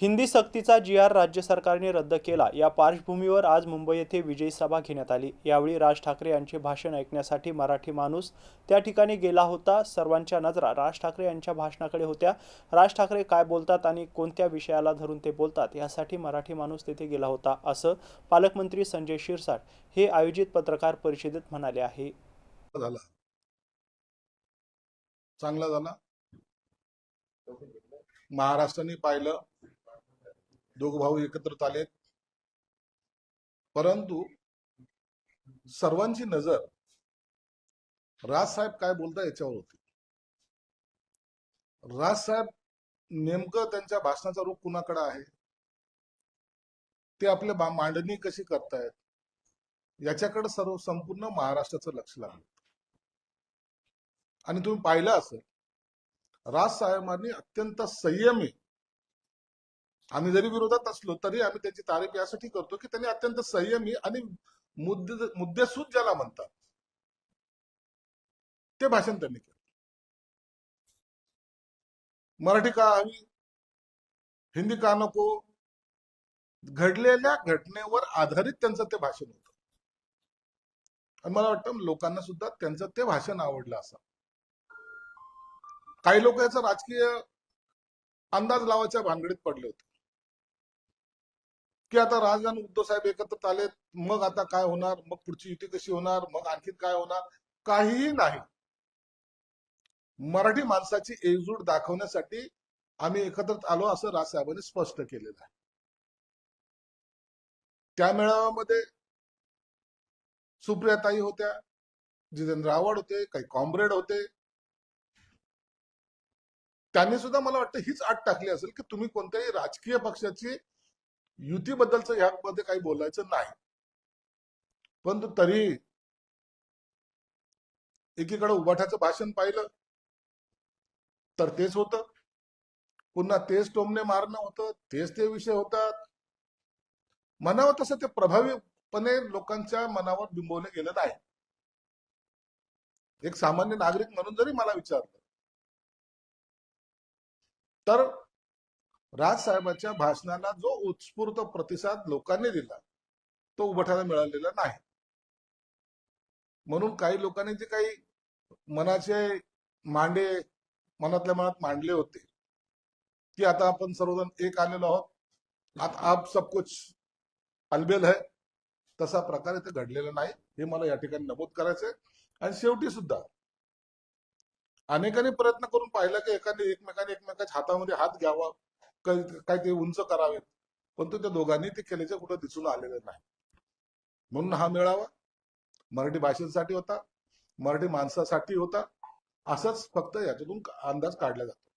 हिंदी सक्तीचा जी आर राज्य सरकारने रद्द केला. या पार्श्वभूमीवर आज मुंबई येथे विजयी सभा घेण्यात आली. यावेळी राज ठाकरे यांचे भाषण ऐकण्यासाठी मराठी माणूस त्या ठिकाणी गेला होता. सर्वांच्या नजरा राज ठाकरे यांच्या भाषणाकडे होत्या. राज ठाकरे काय बोलतात आणि कोणत्या विषयाला धरून ते बोलतात यासाठी मराठी माणूस तेथे गेला होता असं पालकमंत्री संजय शिरसाट हे आयोजित पत्रकार परिषदेत म्हणाले आहे. झाला. चांगला झाला. महाराष्ट्राने पाहिलं. दोघ भाऊ एकत्र आलेत. परंतु सर्वांची नजर राजसाहेब काय बोलता याच्यावर होती. राजसाहेब नेमकं त्यांच्या भाषणाचा रूप कुणाकडे आहे? ते आपले मांडणी कशी करतायत? याच्याकडे सर्व संपूर्ण महाराष्ट्राचं लक्ष लागलं. आणि तुम्ही पाहिलं असेल राजसाहेबांनी अत्यंत संयमी आम्ही जरी विरोधात असलो तरी आम्ही त्याची तारीफ यासाठी करतो की त्यांनी अत्यंत संयमी आणि मुद्दे मुद्देसूद ज्याला म्हणतात ते भाषण त्यांनी केलं. मराठी का हवी? हिंदी का नको? घडलेल्या घटनेवर आधारित त्यांचं ते भाषण होतं. आणि मला वाटतं लोकांना सुद्धा त्यांचं ते भाषण आवडलं असं काही लोक याचा राजकीय अंदाज लावायच्या भानगडीत पडले होते. की आता राज आणि उद्धव साहेब एकत्रित आलेत मग आता काय होणार? मग पुढची युती कशी होणार? मग आणखी काय होणार? काहीही नाही. मराठी माणसाची एकजूट दाखवण्यासाठी आम्ही एकत्रित आलो असं राज साहेबांनी स्पष्ट केलेलं आहे. त्या मेळाव्यामध्ये सुप्रियाताई होत्या जितेंद्र आव्हाड होते काही कॉम्रेड होते. त्यांनी सुद्धा मला वाटतं हीच आट टाकली असेल की तुम्ही कोणत्याही राजकीय पक्षाची युतीबद्दलचं यामध्ये काही बोलायचं नाही. परंतु तरी एकीकडे उभाठ्याचं भाषण पाहिलं तर तेच होतं. पुन्हा तेच टोमणे मारणं होतं तेच ते विषय होतात. म्हणावं तसं ते प्रभावीपणे लोकांच्या मनावर बिंबवलं गेलं नाही. एक सामान्य नागरिक म्हणून जरी मला विचारलं तर राजसाहेबांच्या भाषणाला जो उत्स्फूर्त प्रतिसाद लोकांनी दिला तो उभटायला मिळालेला नाही. म्हणून काही लोकांनी जे काही मनाचे मांडे मनातल्या मनात मांडले होते की आता आपण सर्वजण एक आलेलो आहोत आता आप सब कुछ अलबेल है तसा प्रकार इथे घडलेला नाही हे मला या ठिकाणी नमूद करायचंय. आणि शेवटी सुद्धा अनेकांनी प्रयत्न करून पाहिलं की एकाने एकमेकाने एकमेकाच्या हातामध्ये हात घ्यावा काही ते उंच करावेत. परंतु त्या दोघांनी ते केल्याचे कुठं दिसून आलेलं नाही. म्हणून हा मेळावा मराठी भाषेसाठी होता मराठी माणसासाठी होता. असंच फक्त याच्यातून अंदाज काढला जातो.